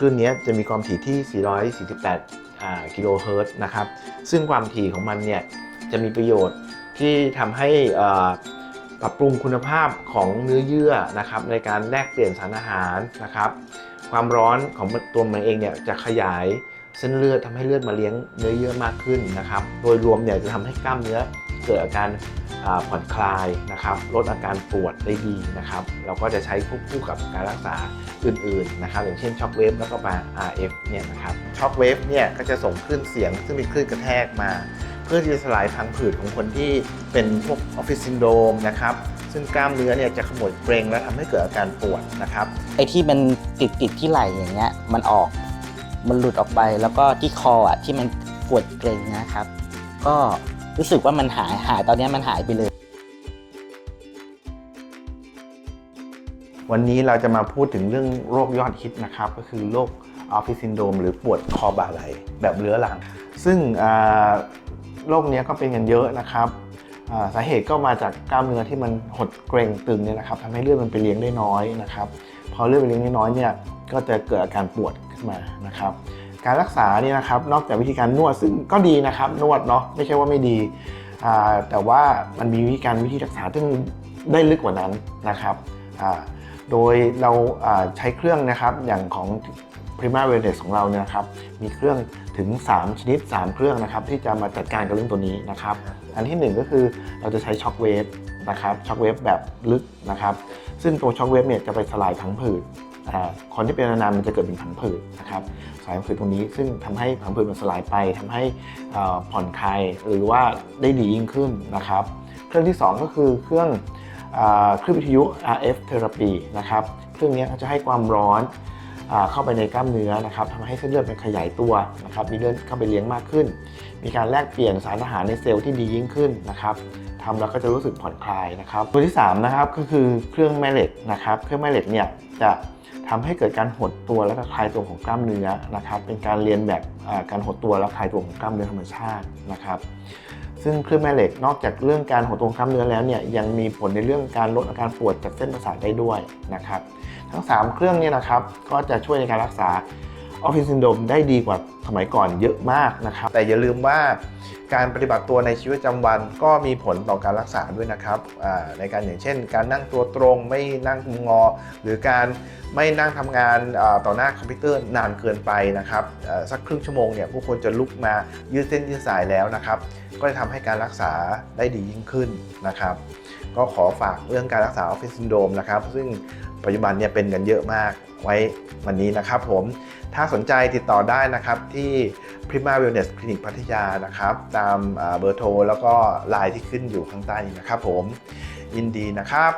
คลื่นนี้จะมีความถี่ที่ 448กิโลเฮิรตซ์นะครับ ซึ่งความถี่ของมันเนี่ยจะมีประโยชน์ที่ทำให้ปรับปรุงคุณภาพของเนื้อเยื่อนะครับในการแลกเปลี่ยนสารอาหารนะครับ ความร้อนของตัวมันเองเนี่ยจะขยายเส้นเลือดทำให้เลือดมาเลี้ยงเนื้อเยื่อมากขึ้นนะครับ โดยรวมเนี่ยจะทำให้กล้ามเนื้อ เกิดอาการผ่อนคลายนะครับลดอาการปวดได้ดีนะครับ เราก็จะใช้ควบคู่กับการรักษาอื่นๆนะครับ อย่างเช่นช็อคเวฟแล้วก็มา RF เนี่ยนะครับช็อคเวฟเนี่ยก็จะส่งคลื่นเสียงซึ่งเป็นคลื่นกระแทกมา เพื่อที่จะสลายพังผืดของคนที่เป็นพวกออฟฟิศซินโดรมนะครับซึ่งกล้ามเนื้อเนี่ยจะขมวดเกรงและทำให้เกิดอาการปวดนะครับไอ้ที่มันติดติดที่ไหล่อย่างเงี้ยมันออกมันหลุดออกไปแล้วก็ที่คออะที่มันปวดเกรงนะครับ ก็ รู้สึกว่ามันหายหายตอนนี้มันหายไปเลย วันนี้เราจะมาพูดถึงเรื่องโรคยอดฮิตนะครับ ก็คือโรคออฟฟิศซินโดรมหรือปวดคอบ่าไหล่แบบเรื้อรัง ซึ่งโรคเนี้ยก็เป็นกันเยอะนะครับสาเหตุก็มาจากกล้ามเนื้อที่มันหดเกร็งตึงเนี่ยนะครับทำให้เลือดมันไปเลี้ยงได้น้อยนะครับ พอเลือดไปเลี้ยงได้น้อยเนี่ยก็จะเกิดอาการปวดขึ้นมานะครับ การรักษาเนี่ยนะครับนอกจากวิธีการนวดซึ่งก็ดีนะครับนวดเนาะไม่ใช่ว่าไม่ดี แต่ว่ามันมีวิธีการวิธีรักษาซึ่งได้ลึกกว่านั้นนะครับ โดยเราใช้เครื่องนะครับอย่างของ Prima Wellness ของเราเนี่ยนะครับมีเครื่องถึง 3 ชนิด 3 เครื่องนะครับที่จะมาจัดการกับเรื่องตัวนี้นะครับอันที่หนึ่งก็คือเราจะใช้ช็อคเวฟนะครับช็อคเวฟแบบลึกนะครับซึ่งตัวช็อคเวฟเนี่ยจะไปสลายผังผืด คนที่เป็นนานๆมันจะเกิดเป็นผังผืดนะครับสายผังผืดตรงนี้ซึ่งทำให้ผังผืดมันสลายไปทำให้ผ่อนคลายหรือว่าได้ดียิ่งขึ้นนะครับ เครื่องที่ 2 ก็คือเครื่องคลื่นวิทยุ RF Therapy นะครับเครื่องนี้จะให้ความร้อนเข้าไปในกล้ามเนื้อนะครับทำให้เส้นเลือดมันขยายตัวนะครับ มีเลือดเข้าไปเลี้ยงมากขึ้น มีการแลกเปลี่ยนสารอาหารในเซลล์ที่ดียิ่งขึ้นนะครับทำแล้วก็จะรู้สึกผ่อนคลายนะครับ ตัวที่3นะครับก็คือเครื่องแม่เหล็กนะครับ เครื่องแม่เหล็กเนี่ยจะ ทำให้เกิดการหดตัวและก็คลายตัวของกล้ามเนื้อนะครับ เป็นการเรียนแบบการหดตัวและคลายตัวของกล้ามเนื้อธรรมชาตินะครับ ซึ่งเครื่องแม่เหล็กนอกจากเรื่องการหดตัวของกล้ามเนื้อแล้วเนี่ยยังมีผลในเรื่องการลดอาการปวดจากเส้นประสาทได้ด้วยนะครับ ทั้ง 3 เครื่องเนี่ยนะครับก็จะช่วยในการรักษา ออฟฟิศซินโดมได้ดีกว่าสมัยก่อนเยอะมากนะครับ แต่อย่าลืมว่าการปฏิบัติตัวในชีวิตประจำวันก็มีผลต่อการรักษาด้วยนะครับในการอย่างเช่น การนั่งตัวตรงไม่นั่งงอ หรือการไม่นั่งทำงานต่อหน้าคอมพิวเตอร์นานเกินไปนะครับสักครึ่งชั่วโมงเนี่ยผู้คนจะลุกมายืดเส้นยืดสายแล้วนะครับ ก็จะทำให้การรักษาได้ดียิ่งขึ้นนะครับ ก็ขอฝากเรื่องการรักษาออฟฟิศซินโดมนะครับ ซึ่ง ปัจจุบันเนี่ยเป็นกันเยอะมากไว้วันนี้นะครับผม ถ้าสนใจติดต่อได้นะครับที่ Prima Wellness Clinic พัทยานะครับ ตามเบอร์โทรแล้วก็ไลน์ที่ขึ้นอยู่ข้างใต้นี้นะครับผมยินดีนะครับ